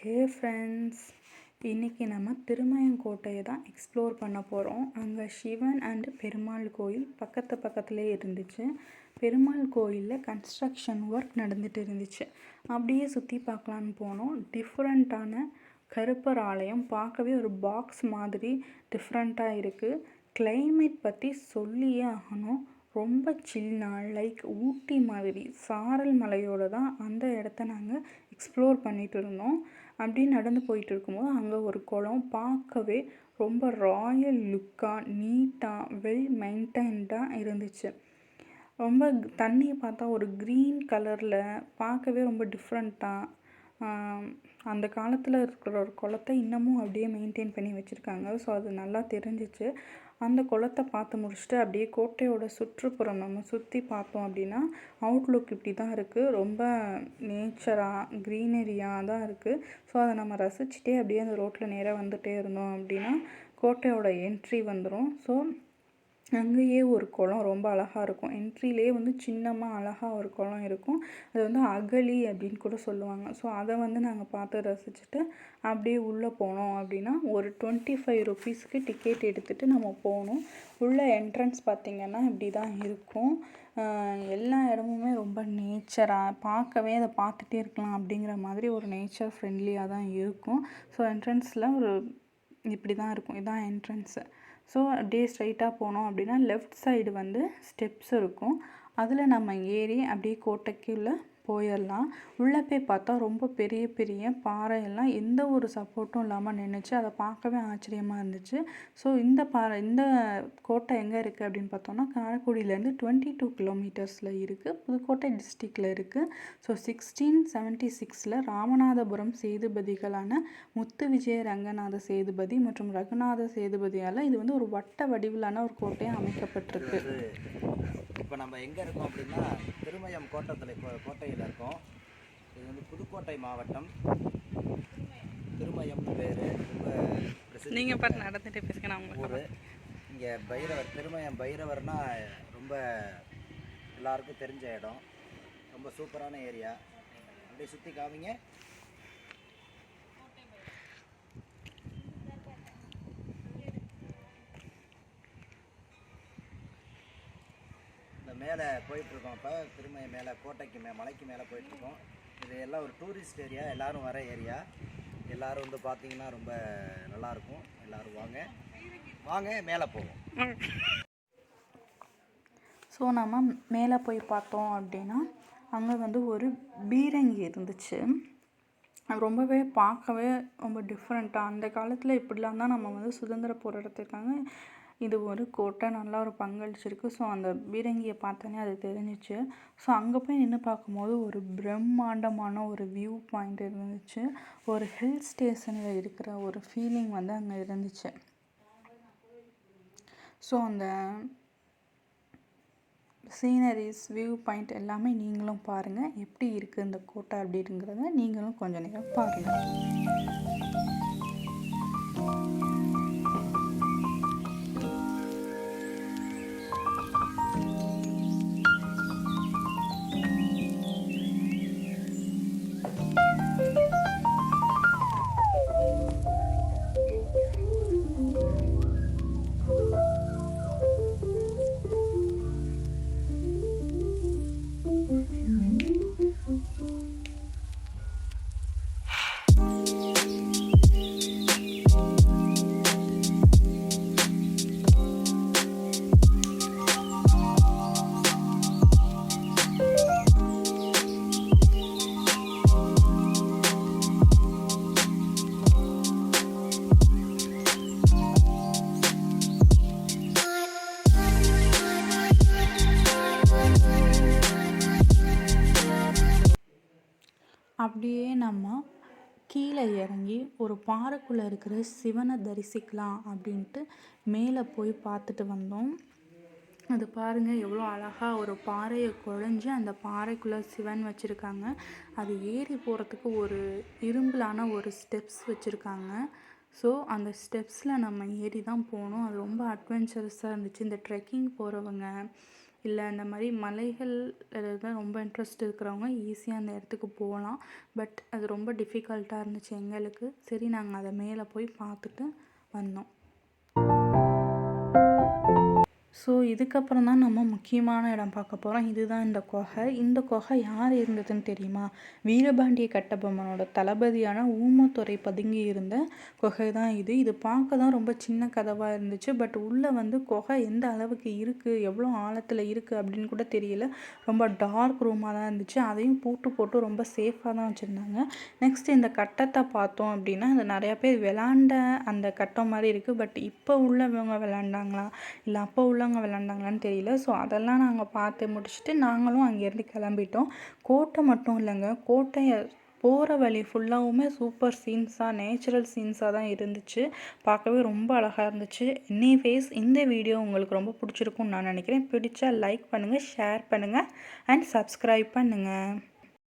Hey friends இன்றைக்கி நம்ம திருமயங்கோட்டையை தான் எக்ஸ்ப்ளோர் பண்ண போகிறோம் அங்கே சிவன் அண்டு பெருமாள் கோயில் பக்கத்து பக்கத்துலேயே இருந்துச்சு. பெருமாள் கோயிலில் கன்ஸ்ட்ரக்ஷன் ஒர்க் நடந்துட்டு இருந்துச்சு. அப்படியே சுற்றி பார்க்கலான்னு போனோம். டிஃப்ரெண்ட்டான கருப்பர் ஆலயம். பார்க்கவே ஒரு பாக்ஸ் மாதிரி டிஃப்ரெண்ட்டாக இருக்குது கிளைமேட் பற்றி சொல்லியே ஆகணும். ரொம்ப சில்னா லைக் ஊட்டி மாதிரி சாரல் மலையோடு தான் அந்த இடத்த நாங்கள் எக்ஸ்ப்ளோர் பண்ணிகிட்டு இருந்தோம். அப்படி நடந்து போயிட்டு இருக்கும்போது அங்கே ஒரு குளம் பார்க்கவே ரொம்ப ராயல் லுக்காக நீட்டாக வெல் மெயின்டைன்டாக இருந்துச்சு. ரொம்ப தண்ணியை பார்த்தா ஒரு க்ரீன் கலரில் பார்க்கவே ரொம்ப டிஃப்ரெண்ட்டாக அந்த காலத்தில் இருக்கிற ஒரு குளத்தை இன்னமும் அப்படியே மெயின்டைன் பண்ணி வச்சுருக்காங்க. ஸோ அது நல்லா தெரிஞ்சிச்சு. அந்த குளத்த பார்த்து முடிச்சுட்டு அப்படியே கோட்டையோட சுற்றுப்புறம் நம்ம சுற்றி பார்த்தோம் அப்படின்னா அவுட்லுக் இப்படி தான் இருக்குது ரொம்ப நேச்சராக க்ரீனரியாக தான் இருக்குது ஸோ அதை நம்ம ரசிச்சுட்டே அப்படியே அந்த ரோட்டில் நேராக வந்துகிட்டே இருந்தோம் அப்படின்னா கோட்டையோட என்ட்ரி வந்துடும் ஸோ அங்கேயே ஒரு குளம் ரொம்ப அழகாக இருக்கும். என்ட்ரிலேயே வந்து சின்னமாக அழகாக ஒரு குளம் இருக்கும். அது வந்து அகழி அப்படின்னு கூட சொல்லுவாங்க. ஸோ அதை வந்து நாங்கள் பார்த்து ரசிச்சுட்டு அப்படியே உள்ளே போனோம் அப்படின்னா ஒரு டுவெண்ட்டி ஃபைவ் ருபீஸ்க்கு டிக்கெட் எடுத்துகிட்டு நம்ம போகணும். உள்ள என்ட்ரன்ஸ் பார்த்திங்கன்னா இப்படி தான் இருக்கும் எல்லா இடமுமே ரொம்ப நேச்சராக பார்க்கவே அதை பார்த்துட்டே இருக்கலாம் அப்படிங்கிற மாதிரி ஒரு நேச்சர் ஃப்ரெண்ட்லியாக தான் இருக்கும். ஸோ என்ட்ரன்ஸில் ஒரு இப்படி தான் இருக்கும். இதுதான் என்ட்ரன்ஸு ஸோ அப்படியே ஸ்ட்ரைட்டாக போனோம் அப்படின்னா லெஃப்ட் சைடு வந்து ஸ்டெப்ஸ் இருக்கும். அதில் நம்ம ஏறி அப்படியே கோட்டைக்குள்ளே போயிடலாம். உள்ளே போய் பார்த்தா ரொம்ப பெரிய பெரிய பாறையெல்லாம் எந்த ஒரு சப்போர்ட்டும் இல்லாமல் நின்றுச்சு அதை பார்க்கவே ஆச்சரியமாக இருந்துச்சு. ஸோ இந்த பாறை இந்த கோட்டை எங்கே இருக்குது அப்படின்னு பார்த்தோம்னா காரைக்குடியிலேருந்து டுவெண்ட்டி டூ கிலோமீட்டர்ஸில் இருக்குது புதுக்கோட்டை டிஸ்ட்ரிக்டில் இருக்குது ஸோ சிக்ஸ்டீன் செவன்ட்டி சிக்ஸில் ராமநாதபுரம் சேதுபதிகளான முத்து விஜய ரங்கநாத சேதுபதி மற்றும் ரகுநாத சேதுபதியால் இது வந்து ஒரு வட்ட வடிவிலான ஒரு கோட்டையாக அமைக்கப்பட்டிருக்கு. இப்போ நம்ம எங்கே இருக்கோம் அப்படின்னா திருமயம் கோட்டத்தில் கோட்டையில் இருக்கோம். இது வந்து புதுக்கோட்டை மாவட்டம். திருமயம்னு பேர். ரொம்ப நீங்கள் பாட்டு நான் உங்களுக்கு ஊர். இங்கே பைரவர் திருமயம் பைரவர்னா ரொம்ப எல்லாருக்கும் தெரிஞ்ச இடம். ரொம்ப சூப்பரான ஏரியா. அப்படியே சுற்றி காமிங்க. மேலே போயிட்டுருக்கோம் இப்போ. திருமயம் மேலே கோட்டைக்கு மே மலைக்கு மேலே போயிட்டுருக்கோம். இது எல்லாம் ஒரு டூரிஸ்ட் ஏரியா எல்லாரும் வர ஏரியா எல்லாரும் வந்து பார்த்தீங்கன்னா ரொம்ப நல்லாயிருக்கும். எல்லாரும் வாங்க. வாங்க மேலே போவோம். ஸோ நம்ம மேலே போய் பார்த்தோம் அப்படின்னா அங்கே வந்து ஒரு பீரங்கி இருந்துச்சு. அது ரொம்பவே பார்க்கவே ரொம்ப டிஃப்ரெண்ட்டாக அந்த காலத்தில் இப்படிலாம் தான் நம்ம வந்து சுதந்திர போராட்டத்திற்காக இது ஒரு கோட்டை நல்லா ஒரு பங்களிச்சிருக்கு ஸோ அந்த பீரங்கியை பார்த்தோன்னே அது தெரிஞ்சிச்சு. ஸோ அங்கே போய் நின்று பார்க்கும்போது ஒரு பிரம்மாண்டமான ஒரு வியூ பாயிண்ட் இருந்துச்சு. ஒரு ஹில் ஸ்டேஷனில் இருக்கிற ஒரு ஃபீலிங் வந்து அங்கே இருந்துச்சு. ஸோ அந்த சீனரிஸ் வியூ பாயிண்ட் எல்லாமே நீங்களும் பாருங்கள் எப்படி இருக்குது இந்த கோட்டை அப்படிங்கிறத நீங்களும் கொஞ்சம் நேரம் பாருங்கள் அப்படியே நம்ம கீழே இறங்கி ஒரு பாறைக்குள்ளே இருக்கிற சிவனை தரிசிக்கலாம் அப்படின்ட்டு மேலே போய் பார்த்துட்டு வந்தோம். அது பாருங்கள் எவ்வளோ அழகாக ஒரு பாறையை குழஞ்சி அந்த பாறைக்குள்ளே சிவன் வச்சுருக்காங்க. அது ஏறி போகிறதுக்கு ஒரு இரும்பலான ஒரு ஸ்டெப்ஸ் வச்சுருக்காங்க. ஸோ அந்த ஸ்டெப்ஸில் நம்ம ஏறி தான் போகணும் அது ரொம்ப அட்வென்ச்சரஸாக இருந்துச்சு. இந்த ட்ரெக்கிங் போகிறவங்க இல்லை அந்த மாதிரி மலைகள் தான் ரொம்ப இன்ட்ரெஸ்ட் இருக்கிறவங்க ஈஸியாக அந்த இடத்துக்கு போகலாம். பட் அது ரொம்ப டிஃபிகல்ட்டாக இருந்துச்சு எங்களுக்கு. சரி நாங்கள் அதை மேலே போய் பார்த்துட்டு வந்தோம். ஸோ இதுக்கப்புறம் தான் நம்ம முக்கியமான இடம் பார்க்க போகிறோம் இதுதான் இந்த குகை. இந்த குகை யார் இருந்ததுன்னு தெரியுமா? வீரபாண்டிய கட்டபொம்மனோட தளபதியான ஊமத்துறை பதுங்கி இருந்த குகை தான் இது. இது பார்க்க தான் ரொம்ப சின்ன கதவாக இருந்துச்சு. பட் உள்ளே வந்து குகை எந்த அளவுக்கு இருக்குது எவ்வளோ ஆழத்தில் இருக்குது அப்படின்னு கூட தெரியல. ரொம்ப டார்க் ரூமாக தான் இருந்துச்சு. அதையும் பூட்டு போட்டு ரொம்ப சேஃபாக தான் வச்சுருந்தாங்க. நெக்ஸ்ட் இந்த கட்டத்தை பார்த்தோம் அப்படின்னா அது நிறையா பேர் விளாண்ட அந்த கட்டம் மாதிரி இருக்குது பட் இப்போ உள்ளவங்க விளாண்டாங்களா? இல்லை அப்போ உள்ள உள்ளவங்க விளாண்டாங்களான்னு தெரியல. ஸோ அதெல்லாம் நாங்கள் பார்த்து முடிச்சுட்டு நாங்களும் அங்கேருந்து கிளம்பிட்டோம். கோட்டை மட்டும் இல்லைங்க. கோட்டையை போகிற வழி ஃபுல்லாகவுமே சூப்பர் சீன்ஸாக நேச்சுரல் சீன்ஸாக தான் இருந்துச்சு. பார்க்கவே ரொம்ப அழகாக இருந்துச்சு. எனிவேஸ் இந்த வீடியோ உங்களுக்கு ரொம்ப பிடிச்சிருக்கும்னு நான் நினைக்கிறேன். பிடிச்சா லைக் பண்ணுங்கள் ஷேர் பண்ணுங்கள் அண்ட் சப்ஸ்கிரைப் பண்ணுங்கள்